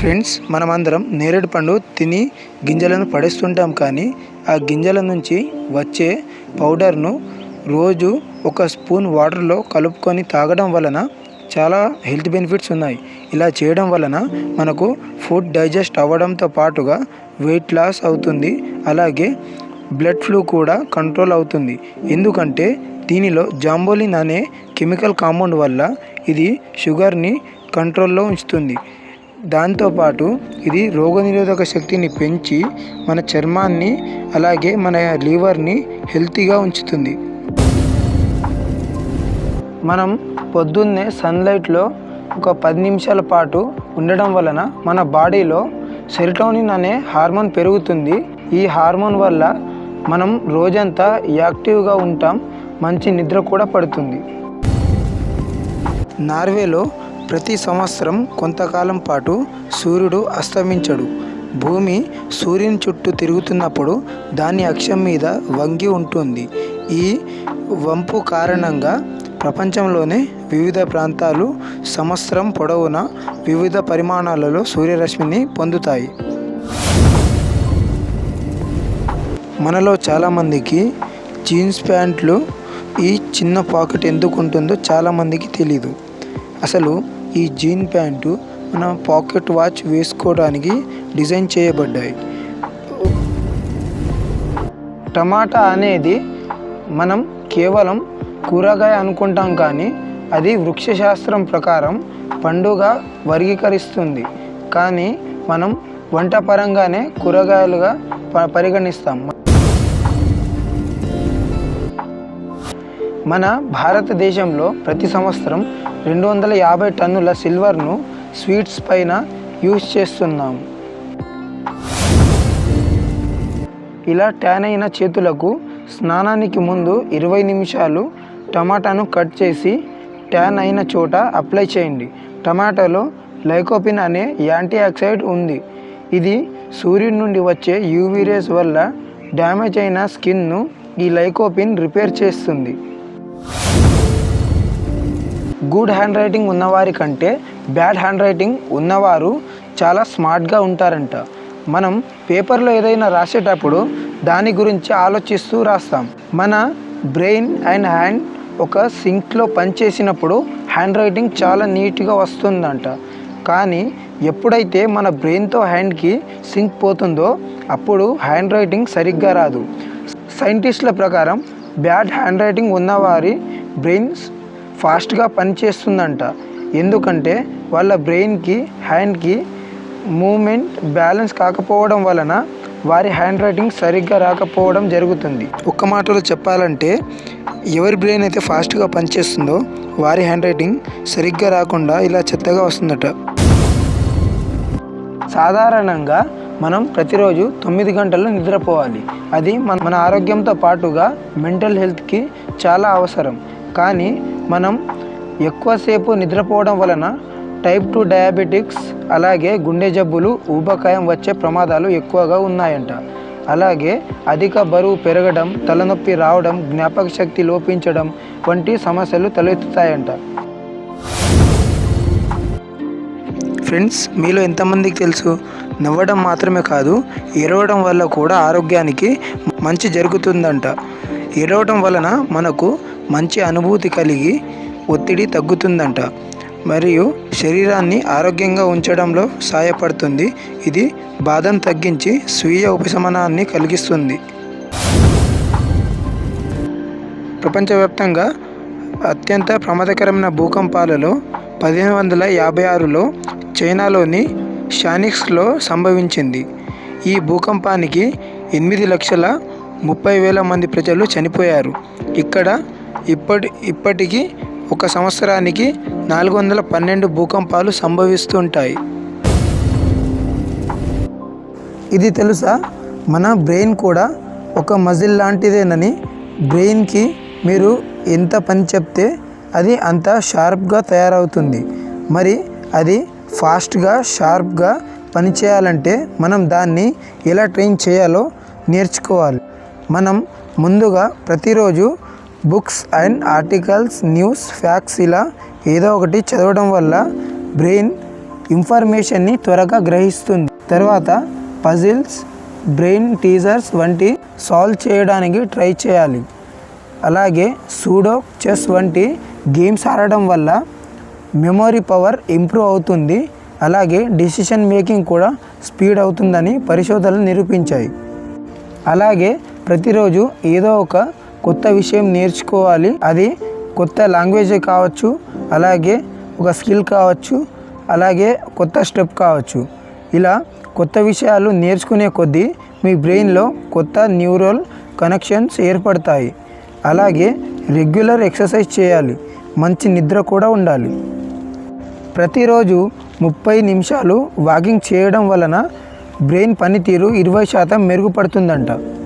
Friends మనమందరం నేరేడు పండు తిని గింజలను పడేస్తుంటాం కానీ ఆ గింజల నుంచి వచ్చే పౌడర్ను రోజు ఒక స్పూన్ వాటర్లో కలుపుకొని తాగడం వలన చాలా హెల్త్ బెనిఫిట్స్ ఉన్నాయి. ఇలా చేయడం వలన మనకు ఫుడ్ డైజెస్ట్ అవ్వడంతో పాటుగా వెయిట్ లాస్ అవుతుంది. అలాగే బ్లడ్ ఫ్లూ కూడా కంట్రోల్ అవుతుంది. ఎందుకంటే దీనిలో జాంబోలిన్ అనే కెమికల్ కాంపౌండ్ వల్ల ఇది షుగర్ని కంట్రోల్లో ఉంచుతుంది. దాంతోపాటు ఇది రోగనిరోధక శక్తిని పెంచి మన చర్మాన్ని అలాగే మన లివర్ని హెల్తీగా ఉంచుతుంది. మనం పొద్దున్నే సన్లైట్లో ఒక పది నిమిషాల పాటు ఉండడం వలన మన బాడీలో సెరిటోనిన్ అనే హార్మోన్ పెరుగుతుంది. ఈ హార్మోన్ వల్ల మనం రోజంతా యాక్టివ్గా ఉంటాం మంచి నిద్ర కూడా పడుతుంది. నార్వేలో ప్రతి సంవత్సరం కొంతకాలం పాటు సూర్యుడు అస్తమించడు. భూమి సూర్యుని చుట్టూ తిరుగుతున్నప్పుడు దాని అక్షం మీద వంగి ఉంటుంది. ఈ వంపు కారణంగా ప్రపంచంలోనే వివిధ ప్రాంతాలు సంవత్సరం పొడవునా వివిధ పరిమాణాలలో సూర్యరశ్మిని పొందుతాయి. మనలో చాలామందికి జీన్స్ ప్యాంట్లు ఈ చిన్న పాకెట్ ఎందుకు ఉంటుందో చాలామందికి తెలీదు. అసలు ఈ జీన్ ప్యాంటు మన పాకెట్ వాచ్ వేసుకోవడానికి డిజైన్ చేయబడ్డాయి. టమాటా అనేది మనం కేవలం కూరగాయ అనుకుంటాం కానీ అది వృక్షశాస్త్రం ప్రకారం పండుగ వర్గీకరిస్తుంది. కానీ మనం వంట పరంగానే కూరగాయలుగా ప- పరిగణిస్తాం. మన భారతదేశంలో ప్రతి సంవత్సరం రెండు వందల యాభై టన్నుల సిల్వర్ను స్వీట్స్ పైన యూజ్ చేస్తున్నాం. ఇలా ట్యాన్ అయిన చేతులకు స్నానానికి ముందు ఇరవై నిమిషాలు టమాటాను కట్ చేసి ట్యాన్ అయిన చోట అప్లై చేయండి. టమాటాలో లైకోపిన్ అనే యాంటీ ఆక్సైడ్ ఉంది. ఇది సూర్యుడి నుండి వచ్చే యూవీ రేస్ వల్ల డ్యామేజ్ అయిన స్కిన్ను ఈ లైకోపిన్ రిపేర్ చేస్తుంది. గుడ్ హ్యాండ్ రైటింగ్ ఉన్నవారి కంటే బ్యాడ్ హ్యాండ్ రైటింగ్ ఉన్నవారు చాలా స్మార్ట్గా ఉంటారంట. మనం పేపర్లో ఏదైనా రాసేటప్పుడు దాని గురించి ఆలోచిస్తూ రాస్తాం. మన బ్రెయిన్ అండ్ హ్యాండ్ ఒక సింక్లో పనిచేసినప్పుడు హ్యాండ్ రైటింగ్ చాలా నీట్గా వస్తుందంట. కానీ ఎప్పుడైతే మన బ్రెయిన్తో హ్యాండ్కి సింక్ పోతుందో అప్పుడు హ్యాండ్ రైటింగ్ సరిగ్గా రాదు. సైంటిస్టుల ప్రకారం బ్యాడ్ హ్యాండ్ రైటింగ్ ఉన్నవారి బ్రెయిన్స్ ఫాస్ట్గా పనిచేస్తుందంట. ఎందుకంటే వాళ్ళ బ్రెయిన్కి హ్యాండ్కి మూమెంట్ బ్యాలెన్స్ కాకపోవడం వలన వారి హ్యాండ్ రైటింగ్ సరిగ్గా రాకపోవడం జరుగుతుంది. ఒక్క మాటలో చెప్పాలంటే ఎవరి బ్రెయిన్ అయితే ఫాస్ట్గా పనిచేస్తుందో వారి హ్యాండ్ రైటింగ్ సరిగ్గా రాకుండా ఇలా చెత్తగా వస్తుందట. సాధారణంగా మనం ప్రతిరోజు తొమ్మిది గంటలు నిద్రపోవాలి. అది మన మన ఆరోగ్యంతో పాటుగా మెంటల్ హెల్త్కి చాలా అవసరం. కానీ మనం ఎక్కువసేపు నిద్రపోవడం వలన టైప్ టూ డయాబెటిక్స్ అలాగే గుండె జబ్బులు ఊబకాయం వచ్చే ప్రమాదాలు ఎక్కువగా ఉన్నాయంట. అలాగే అధిక బరువు పెరగడం తలనొప్పి రావడం జ్ఞాపక శక్తి లోపించడం వంటి సమస్యలు తలెత్తుతాయంట. ఫ్రెండ్స్ మీలో ఎంతమందికి తెలుసు? నవ్వడం మాత్రమే కాదు ఎరవడం వల్ల కూడా ఆరోగ్యానికి మంచి జరుగుతుందంట. ఎరవడం వలన మనకు మంచి అనుభూతి కలిగి ఒత్తిడి తగ్గుతుందంట. మరియు శరీరాన్ని ఆరోగ్యంగా ఉంచడంలో సహాయపడుతుంది ఇది బాధను తగ్గించి స్వీయ ఉపశమనాన్ని కలిగిస్తుంది. ప్రపంచవ్యాప్తంగా అత్యంత ప్రమాదకరమైన భూకంపాలలో పదిహేను వందల యాభై ఆరులో చైనాలోని షానిక్స్లో సంభవించింది. ఈ భూకంపానికి ఎనిమిది లక్షల ముప్పై వేల మంది ప్రజలు చనిపోయారు. ఇక్కడ ఇప్పటి ఇప్పటికీ ఒక సంవత్సరానికి నాలుగు వందల పన్నెండు భూకంపాలు సంభవిస్తుంటాయి. ఇది తెలుసా? మన బ్రెయిన్ కూడా ఒక మజిల్ లాంటిదేనని. బ్రెయిన్కి మీరు ఎంత పని చెప్తే అది అంత షార్ప్గా తయారవుతుంది. మరి అది ఫాస్ట్గా షార్ప్గా పనిచేయాలంటే మనం దాన్ని ఎలా ట్రైన్ చేయాలో నేర్చుకోవాలి. మనం ముందుగా ప్రతిరోజు books and articles news facts ఇలా ఏదో ఒకటి చదవడం వల్ల బ్రెయిన్ ఇన్ఫర్మేషన్ని త్వరగా గ్రహిస్తుంది. తర్వాత పజిల్స్ బ్రెయిన్ టీజర్స్ వంటి సాల్వ్ చేయడానికి ట్రై చేయాలి. అలాగే సూడో చెస్ వంటి గేమ్స్ ఆడడం వల్ల మెమొరీ పవర్ ఇంప్రూవ్ అవుతుంది. అలాగే డిసిషన్ మేకింగ్ కూడా స్పీడ్ అవుతుందని పరిశోధనలు నిరూపించాయి. అలాగే ప్రతిరోజు ఏదో ఒక కొత్త విషయం నేర్చుకోవాలి. అది కొత్త లాంగ్వేజ్ కావచ్చు అలాగే ఒక స్కిల్ కావచ్చు అలాగే కొత్త స్టెప్ కావచ్చు. ఇలా కొత్త విషయాలు నేర్చుకునే కొద్దీ మీ బ్రెయిన్లో కొత్త న్యూరల్ కనెక్షన్స్ ఏర్పడతాయి. అలాగే రెగ్యులర్ ఎక్సర్సైజ్ చేయాలి. మంచి నిద్ర కూడా ఉండాలి. ప్రతిరోజు ముప్పై నిమిషాలు వాకింగ్ చేయడం వలన బ్రెయిన్ పనితీరు ఇరవై శాతం మెరుగుపడుతుందంట.